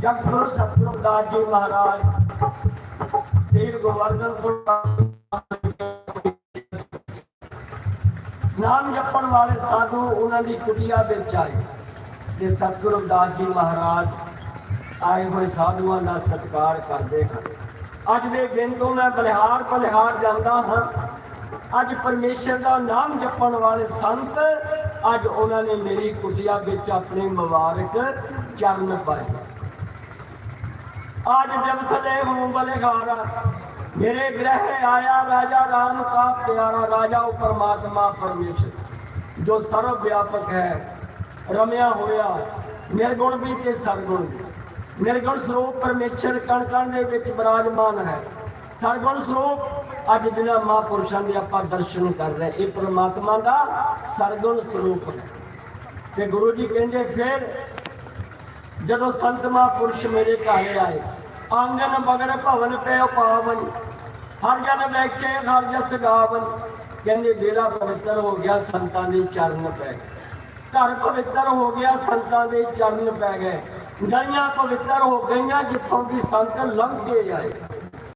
ਜਗਤਗੁਰੂ ਸਤਿਗੁਰੂ ਦਾਸ ਜੀ ਮਹਾਰਾਜ ਸ੍ਰੀ ਗੋਵਰਧਨਪੁਰ ਨਾਮ ਜਪਣ ਵਾਲੇ ਸਾਧੂ ਉਹਨਾਂ ਦੀ ਕੁਟਿਆ ਵਿੱਚ ਆਏ ਤੇ ਸਤਿਗੁਰੂ ਦਾਸ ਜੀ ਮਹਾਰਾਜ ਆਏ ਹੋਏ ਸਾਧੂਆਂ ਦਾ ਸਤਿਕਾਰ ਕਰਦੇ ਹਨ। ਅੱਜ ਦੇ ਦਿਨ ਤੋਂ ਮੈਂ ਬਲਿਹਾਰ ਬਲਿਹਾਰ ਜਾਂਦਾ ਹਾਂ। ਅੱਜ ਪਰਮੇਸ਼ਰ ਦਾ ਨਾਮ ਜਪਣ ਵਾਲੇ ਸੰਤ ਅੱਜ ਉਹਨਾਂ ਨੇ ਮੇਰੀ ਕੁਟਿਆ ਵਿੱਚ ਆਪਣੇ ਮੁਬਾਰਕ ਚਰਨ ਪਾਏ। ਅੱਜ ਜਬ ਸਦੇ ਹੂੰ ਬਲਿਹਾਰਾ ਮੇਰੇ ਗ੍ਰਹਿ ਆਇਆ ਰਾਜਾ ਰਾਮ ਕਾ ਪਿਆਰਾ ਰਾਜਾ, ਉਹ ਪਰਮਾਤਮਾ ਪਰਮੇਸ਼ਰ, ਜੋ ਸਰਵ ਵਿਆਪਕ ਹੈ, ਰਮਿਆ ਹੋਇਆ, ਨਿਰਗੁਣ ਵੀ ਤੇ ਸਰਗੁਣ ਵੀ। ਨਿਰਗੁਣ ਸਰੂਪ ਪਰਮੇਸ਼ਰ ਕਣ ਕਣ ਦੇ ਵਿੱਚ ਬਿਰਾਜਮਾਨ ਹੈ। ਸਰਗੁਣ ਸਰੂਪ ਅੱਜ ਜਿਹੜਾ ਮਹਾਪੁਰਸ਼ਾਂ ਦੇ ਆਪਾਂ ਦਰਸ਼ਨ ਕਰ ਰਹੇ, ਇਹ ਪਰਮਾਤਮਾ ਦਾ ਸਰਗੁਣ ਸਰੂਪ ਹੈ। ਤੇ ਗੁਰੂ ਜੀ ਕਹਿੰਦੇ, ਫਿਰ ਜਦੋਂ ਸੰਤ ਮਹਾਪੁਰਸ਼ ਮੇਰੇ ਘਰ ਆਏ, ਆਂਗਨ ਬਗੜ ਭਵਨ ਪੈ ਪਾਵਨ ਹਰ ਜਨ ਵੇਖੇ ਹਰ ਜਸ ਗਾਵਨ, ਕਹਿੰਦੇ ਡੇਰਾ ਪਵਿੱਤਰ ਹੋ ਗਿਆ, ਸੰਤਾਂ ਦੇ ਚਰਨ ਪੈ ਗਏ। ਘਰ ਪਵਿੱਤਰ ਹੋ ਗਿਆ, ਸੰਤਾਂ ਦੇ ਚਰਨ ਪੈ ਗਏ। ਗਲੀਆਂ ਪਵਿੱਤਰ ਹੋ ਗਈਆਂ, ਜਿੱਥੋਂ ਦੀ ਸੰਤ ਲੰਘ ਕੇ ਆਏ।